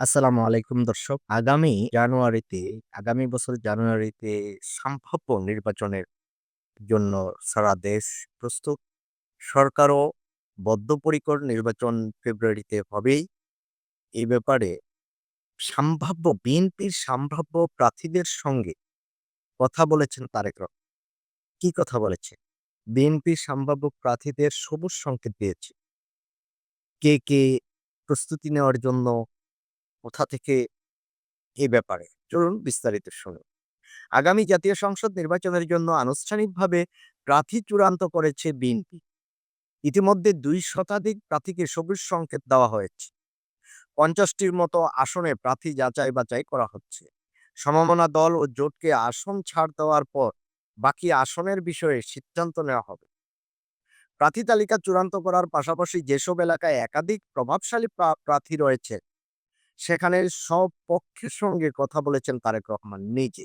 আসসালামু আলাইকুম দর্শক। আগামী জানুয়ারিতে আগামী বছর জানুয়ারিতে সম্ভাব্য নির্বাচনের জন্য সারা দেশ প্রস্তুত। সরকারও বদ্ধপরিকর নির্বাচন ফেব্রুয়ারিতে হবেই। এই ব্যাপারে সম্ভাব্য বিএনপির সম্ভাব্য প্রার্থীদের সঙ্গে কথা বলেছেন তারেক রহমান। কি কথা বলেছে? বিএনপির সম্ভাব্য প্রার্থীদের সবুজ সংকেত দিয়েছে। কে, কে প্রস্তুতি নেওয়ার জন্য কোথা থেকে এ ব্যাপারে? চলুন বিস্তারিত শুনুন। আগামী জাতীয় সংসদ নির্বাচনের জন্য আনুষ্ঠানিকভাবে প্রার্থী চূড়ান্ত করেছে বিএনপি। ইতিমধ্যে দুই শতাধিক প্রার্থীকে সবুজ সংকেত দেওয়া হয়েছে। পঞ্চাশটির মতো আসনে প্রার্থী যাচাই বাছাই করা হচ্ছে। সমমনা দল ও জোটকে আসন ছাড় দেওয়ার পর বাকি আসনের বিষয়ে সিদ্ধান্ত নেওয়া হবে। প্রার্থী তালিকা চূড়ান্ত করার পাশাপাশি যেসব এলাকায় একাধিক প্রভাবশালী প্রার্থী রয়েছে সেখানে সব পক্ষের সঙ্গে কথা বলেছেন তারেক রহমান নিজে।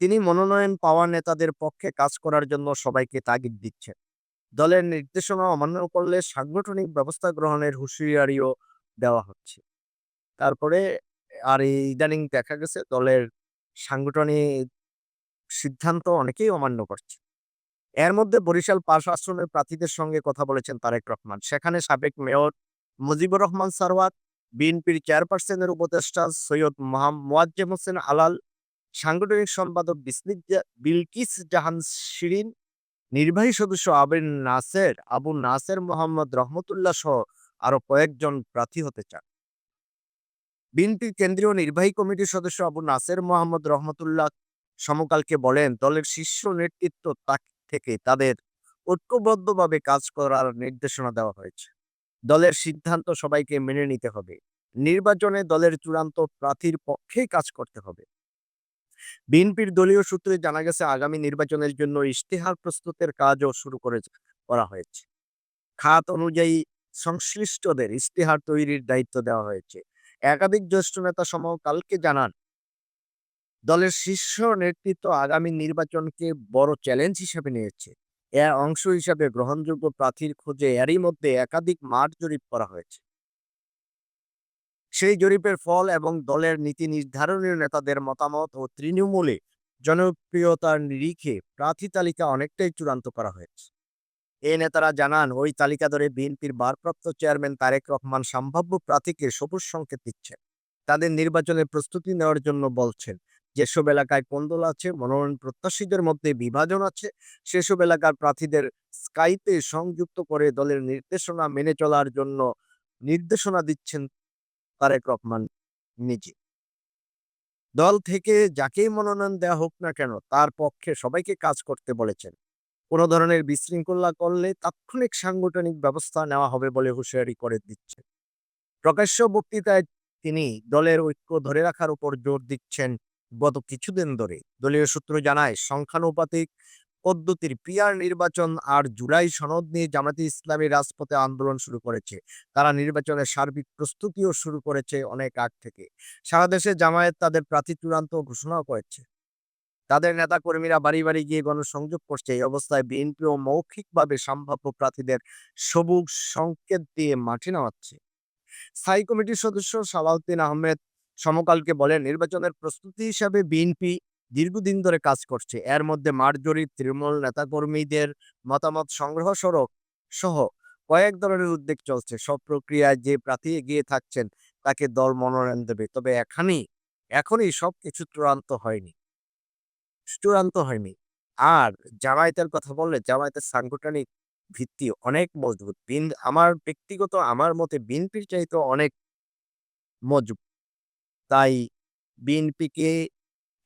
তিনি মনোনয়ন পাওয়া নেতাদের পক্ষে কাজ করার জন্য সবাইকে তাগিদ দিচ্ছেন। দলের নির্দেশনা অমান্য করলে সাংগঠনিক ব্যবস্থা গ্রহণের হুঁশিয়ারিও দেওয়া হচ্ছে। তারপরে আর ইদানিং দেখা গেছে দলের সাংগঠনিক সিদ্ধান্ত অনেকেই অমান্য করছে। এর মধ্যে বরিশাল পাশ আসনের প্রার্থীদের সঙ্গে কথা বলেছেন তারেক রহমান। সেখানে সাবেক মেয়র মুজিবুর রহমান সারওয়াত বিএনপির চেয়ারপারসনের উপদেষ্টা সৈয়দ মোয়াজ্জেম হোসেন আলাল, সাংগঠনিক সম্পাদক বিলকিস জাহান শিরিন, নির্বাহী সদস্য আবিন নাসের, আবু নাসের মোহাম্মদ রহমতুল্লাহ সহ আরও কয়েকজন প্রার্থী হতে চান। বিএনপির কেন্দ্রীয় নির্বাহী কমিটির সদস্য আবু নাসের মোহাম্মদ রহমতুল্লাহ সমকালকে বলেন, দলের শীর্ষ নেতৃত্ব থেকে তাদের ঐক্যবদ্ধভাবে কাজ করার নির্দেশনা দেওয়া হয়েছে। দলের সিদ্ধান্ত সবাইকে মেনে নিতে হবে। নির্বাচনে দলের চূড়ান্ত প্রার্থীর পক্ষেই কাজ করতে হবে। বিএনপির দলীয় সূত্রে জানা গেছে, আগামী নির্বাচনের জন্য ইশতেহার প্রস্তুতের কাজও শুরু করে করা হয়েছে। খাত অনুযায়ী সংশ্লিষ্টদের ইশতেহার তৈরির দায়িত্ব দেওয়া হয়েছে। একাধিক জ্যেষ্ঠ নেতা সম কালকে জানান, দলের শীর্ষ নেতৃত্ব আগামী নির্বাচনকে বড় চ্যালেঞ্জ হিসেবে নিয়েছে। এর অংশ হিসাবে গ্রহণযোগ্য প্রার্থীর খোঁজে এরই মধ্যে একাধিক মাঠ জরিপ করা হয়েছে। সেই জরিপের ফল এবং দলের নীতি নির্ধারণীয় নেতাদের মতামত ও তৃণমূলে জনপ্রিয়তার নিরিখে প্রার্থী তালিকা অনেকটাই চূড়ান্ত করা হয়েছে। এ নেতারা জানান, ওই তালিকা ধরে বিএনপির ভারপ্রাপ্ত চেয়ারম্যান তারেক রহমান সম্ভাব্য প্রার্থীকে সবুজ সংকেত দিচ্ছেন। তাদের নির্বাচনের প্রস্তুতি নেওয়ার জন্য বলছেন যেসব এলাকায় কোন্দল আছে মনোনয়ন প্রত্যাশীদের মধ্যে বিভাজন আছে, সেসব এলাকার প্রার্থীদের স্কাইপে সংযুক্ত করে দলের নির্দেশনা মেনে চলার জন্য নির্দেশনা দিচ্ছেন তারেক রহমান নিজে। দল থেকে যাকেই মনোনয়ন দেওয়া হোক না কেন, তার পক্ষে সবাইকে কাজ করতে বলেছেন। কোনো ধরনের বিশৃঙ্খলা করলে তাৎক্ষণিক সাংগঠনিক ব্যবস্থা নেওয়া হবে বলে হুঁশিয়ারি করে দিচ্ছে প্রকাশ্য বক্তৃতায় তিনি দলের ঐক্য ধরে রাখার উপর জোর দিচ্ছেন গত কিছুদিন ধরে দলীয় সূত্র জানায়, সংখ্যানুপাতিক পদ্ধতির পিয়ার নির্বাচন আর জুলাই সনদ নিয়ে জামাতে ইসলামী রাজপথে আন্দোলন শুরু করেছে। তারা নির্বাচনের সার্বিক প্রস্তুতিও শুরু করেছে অনেক আগ থেকে। সারা দেশে জামায়াত তাদের প্রার্থী চূড়ান্ত ঘোষণাও করেছে। তাদের নেতা কর্মীরা বাড়ি বাড়ি গিয়ে গণসংযোগ করছে। এই অবস্থায় বিএনপিও মৌখিকভাবে সম্ভাব্য প্রার্থীদের সবুজ সংকেত দিয়ে মাঠে নামাচ্ছে। স্থায়ী কমিটির সদস্য সালাউদ্দিন আহমেদ সমকালকে বলেন, নির্বাচনের প্রস্তুতি হিসাবে বিএনপি দীর্ঘদিন ধরে কাজ করছে। এর মধ্যে মারজরি তৃণমূল নেতাকর্মীদের মতামত সংগ্রহ সড়ক সহ কয়েক ধরনের উদ্যোগ চলছে। সব প্রক্রিয়ায় যে প্রার্থী এগিয়ে থাকছেন, তাকে দল মনোনয়ন দেবে। তবে এখানেই, এখনই সব কিছু চূড়ান্ত হয়নি। চূড়ান্ত হয়নি। আর জামায়াতের কথা বললে, জামায়াতের সাংগঠনিক ভিত্তি অনেক মজবুত। বিন, আমার ব্যক্তিগত, আমার মতে বিএনপির চাইতে অনেক মজবুত। তাই বিএনপিকে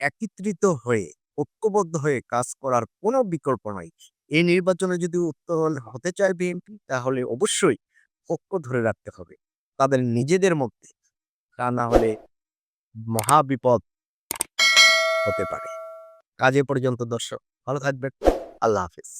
একত্রিত হয়ে, ঐক্যবদ্ধ হয়ে কাজ করার কোনো বিকল্প নাই। এই নির্বাচনে যদি উত্তরণ হতে চায় বিএনপি, তাহলে অবশ্যই ঐক্য ধরে রাখতে হবে। তাদের নিজেদের মধ্যে তা না হলে মহাবিপদ হতে পারে। কাজে পর্যন্ত দর্শক, ভালো থাকবেন। আল্লাহ হাফিজ।